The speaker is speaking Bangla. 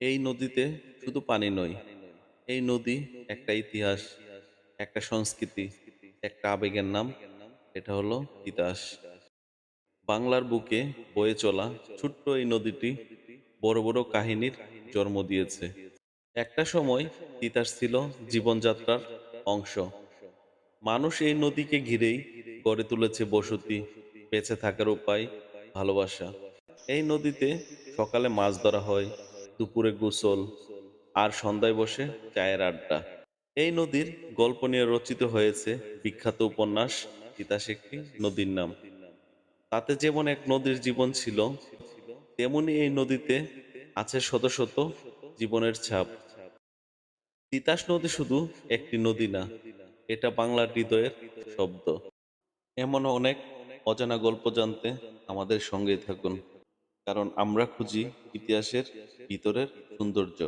এই নদীতে শুধু পানি নয়, এই নদী একটা ইতিহাস, একটা সংস্কৃতি, একটা আবেগের নাম, এটা হলো তিতাস বাংলার বুকে বয়ে চলা ছোট্ট এই নদীটি বড় বড় কাহিনীর জন্ম দিয়েছে। একটা সময় তিতাস ছিল জীবনযাত্রার অংশ। মানুষ এই নদীকে ঘিরেই গড়ে তুলেছে বসতি, বেঁচে থাকার উপায়, ভালোবাসা। এই নদীতে সকালে মাছ ধরা হয় দুপুরে গোসল আর সন্ধ্যায় বসে চায়ের আড্ডা। এই নদীর গল্প নিয়ে রচিত হয়েছে বিখ্যাত উপন্যাস তিতাস একটি নদীর নাম। তাতে যেমন এক নদীর জীবন ছিল, তেমনি এই নদীতে আছে শত শত জীবনের ছাপ। তিতাস নদী শুধু একটি নদী না, এটা বাংলার হৃদয়ের শব্দ। এমন অনেক অজানা গল্প জানতে আমাদের সঙ্গেই থাকুন। কারণ আমরা খুঁজি ইতিহাসের ভিতরের সৌন্দর্য।